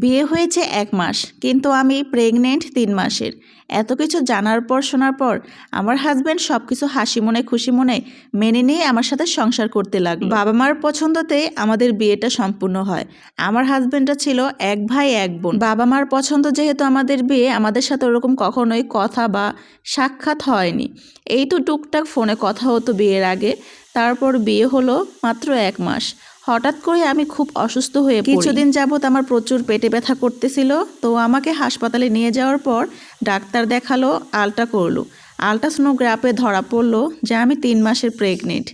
বিয়ে হয়েছে এক মাস কিন্তু আমি প্রেগনেন্ট তিন মাসের। এত কিছু জানার পর শোনার পর আমার হাজব্যান্ড সব কিছু হাসি মনে খুশি মনে মেনে নিয়ে আমার সাথে সংসার করতে লাগল। বাবা মার পছন্দতে আমাদের বিয়েটা সম্পূর্ণ হয়। আমার হাজব্যান্ডটা ছিল এক ভাই এক বোন। বাবা মার পছন্দ যেহেতু আমাদের বিয়ে আমাদের সাথে ওরকম কখনোই কথা বা সাক্ষাৎ হয়নি। এই তো টুকটাক ফোনে কথা হতো বিয়ের আগে। তারপর বিয়ে হলো মাত্র এক মাস। হঠাৎ করে আমি খুব অসুস্থ হয়ে কিছুদিন যাবত আমার প্রচুর পেটে ব্যথা করতেছিল, তো আমাকে হাসপাতালে নিয়ে যাওয়ার পর ডাক্তার দেখাল আলটা করল। আলট্রাসোনোগ্রাফে ধরা পড়ল যে আমি তিন মাসের প্রেগনেন্ট।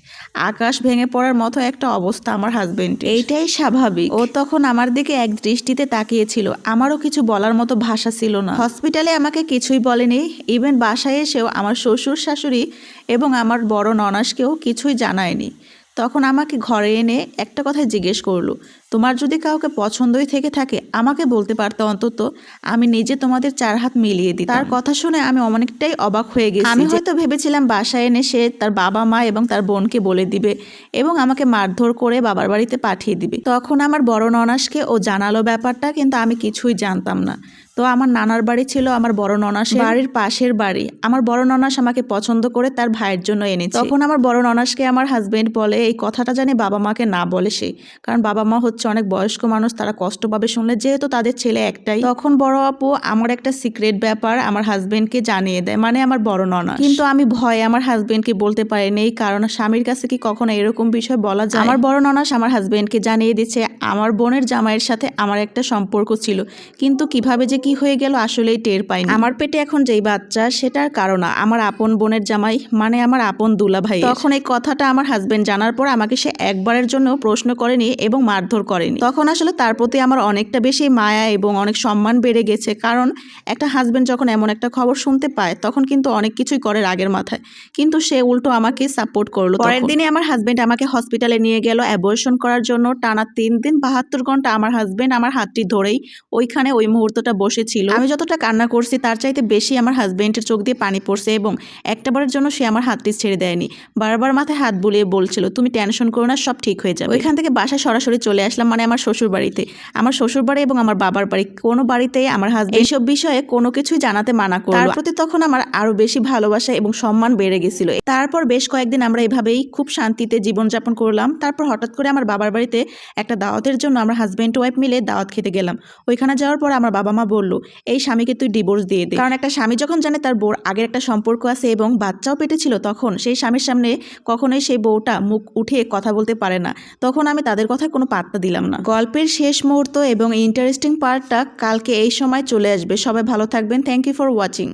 আকাশ ভেঙে পড়ার মতো একটা অবস্থা আমার হাজবেন্ড এইটাই স্বাভাবিক। ও তখন আমার দিকে এক দৃষ্টিতে তাকিয়েছিল। আমারও কিছু বলার মতো ভাষা ছিল না। হসপিটালে আমাকে কিছুই বলেনি। ইভেন বাসায় এসেও আমার শ্বশুর শাশুড়ি এবং আমার বড় ননাসকেও কিছুই জানায়নি। তখন আমাকে ঘরে এনে একটা কথা জিজ্ঞেস করল তোমার যদি কাউকে পছন্দই থেকে থাকে আমাকে বলতে পারতো অন্তত আমি নিজে তোমাদের চার হাত মিলিয়ে দিই তার কথা শুনে আমি অনেকটাই অবাক হয়ে গেছি আমি হয়তো ভেবেছিলাম বাসায় এনে সে তার বাবা মা এবং তার বোনকে বলে দিবে এবং আমাকে মারধর করে বাবার বাড়িতে পাঠিয়ে দিবে। তখন আমার বড় ননাসকে ও জানালো ব্যাপারটা কিন্তু আমি কিছুই জানতাম না। তো আমার নানার বাড়ি ছিল আমার বড় ননাসের বাড়ির পাশের বাড়ি। আমার বড় ননাস আমাকে পছন্দ করে তার ভাইয়ের জন্য এনেছে। তখন আমার বড় ননাসকে আমার হাজবেন্ড বলে এই কথাটা জানি বাবা মাকে না বলে সে। কারণ বাবা মা হচ্ছে অনেক বয়স্ক মানুষ তারা কষ্ট পাবে শুনলে। যেহেতু তাদের ছেলে একটাই তখন বড় আপু আমার একটা সিক্রেট ব্যাপার আমার হাজবেন্ডকে জানিয়ে দেয় মানে আমার বড় ননাস। কিন্তু আমি ভয়ে আমার হাজবেন্ডকে বলতে পারিনি কারণ স্বামীর কাছে কি কখনো এরকম বিষয় বলা যায়? আমার বড় ননাস আমার হাজবেন্ডকে জানিয়ে দিচ্ছে আমার বোনের জামাইয়ের সাথে আমার একটা সম্পর্ক ছিল। কিন্তু কীভাবে যে কি হয়ে গেল আসলেই টের পাইনি। আমার পেটে এখন যেই বাচ্চা সেটার কারণ আমার আপন বোনের জামাই মানে আমার আপন দুলা ভাই তখন এই কথাটা আমার হাজবেন্ড জানার পর আমাকে সে একবারের জন্য প্রশ্ন করেনি এবং মারধর করেনি। তখন আসলে তার প্রতি আমার অনেকটা বেশি মায়া এবং অনেক সম্মান বেড়ে গেছে। কারণ একটা হাজবেন্ড যখন এমন একটা খবর শুনতে পায় তখন কিন্তু অনেক কিছুই করে রাগের মাথায়। কিন্তু সে উল্টো আমাকে সাপোর্ট করল পরের দিনে আমার হাজবেন্ড আমাকে হসপিটালে নিয়ে গেল অ্যাবর্শন করার জন্য। টানা তিন দিন বাহাত্তর ঘণ্টা আমার হাজবেন্ড আমার হাতটি ধরেই ওইখানে ওই মুহূর্তটা বসেছিল আমি যতটা কান্না করছি তার চাইতে বেশি আমার হাজবেন্ডের চোখ দিয়ে পানি পড়ছে এবং একটাবারের জন্য সে আমার হাতটি ছেড়ে দেয়নি। বারবার মাথায় হাত বুলিয়ে বলছিল তুমি টেনশন করো না সব ঠিক হয়ে যাবে। ওইখান থেকে বাসায় সরাসরি চলে আসলাম মানে আমার শ্বশুর বাড়িতে আমার শ্বশুর বাড়ি এবং আমার বাবার বাড়ি কোনো বাড়িতেই আমার হাজবেন্ড এইসব বিষয়ে কোনো কিছুই জানাতে মানা করল। তার প্রতি তখন আমার আরও বেশি ভালোবাসা এবং সম্মান বেড়ে গেছিল। তারপর বেশ কয়েকদিন আমরা এভাবেই খুব শান্তিতে জীবনযাপন করলাম। তারপর হঠাৎ করে আমার বাবার বাড়িতে একটা দাওয়াতের জন্য আমরা হাজব্যান্ড ওয়াইফ মিলে দাওয়াত খেতে গেলাম। ওইখানে যাওয়ার পর আমার বাবা মা বলল, এই স্বামীকে তুই ডিভোর্স দিয়ে দে। কারণ একটা স্বামী যখন জানে তার বউর আগের একটা সম্পর্ক আছে এবং বাচ্চাও পেটে ছিল, তখন সেই স্বামীর সামনে কখনোই সেই বউটা মুখ উঠে কথা বলতে পারে না। তখন আমি তাদের কথায় কোনো পাত্তা দিলাম না। গল্পের শেষ মুহূর্ত এবং ইন্টারেস্টিং পার্টটা কালকে এই সময় চলে আসবে। সবাই ভালো থাকবেন। Thank you for watching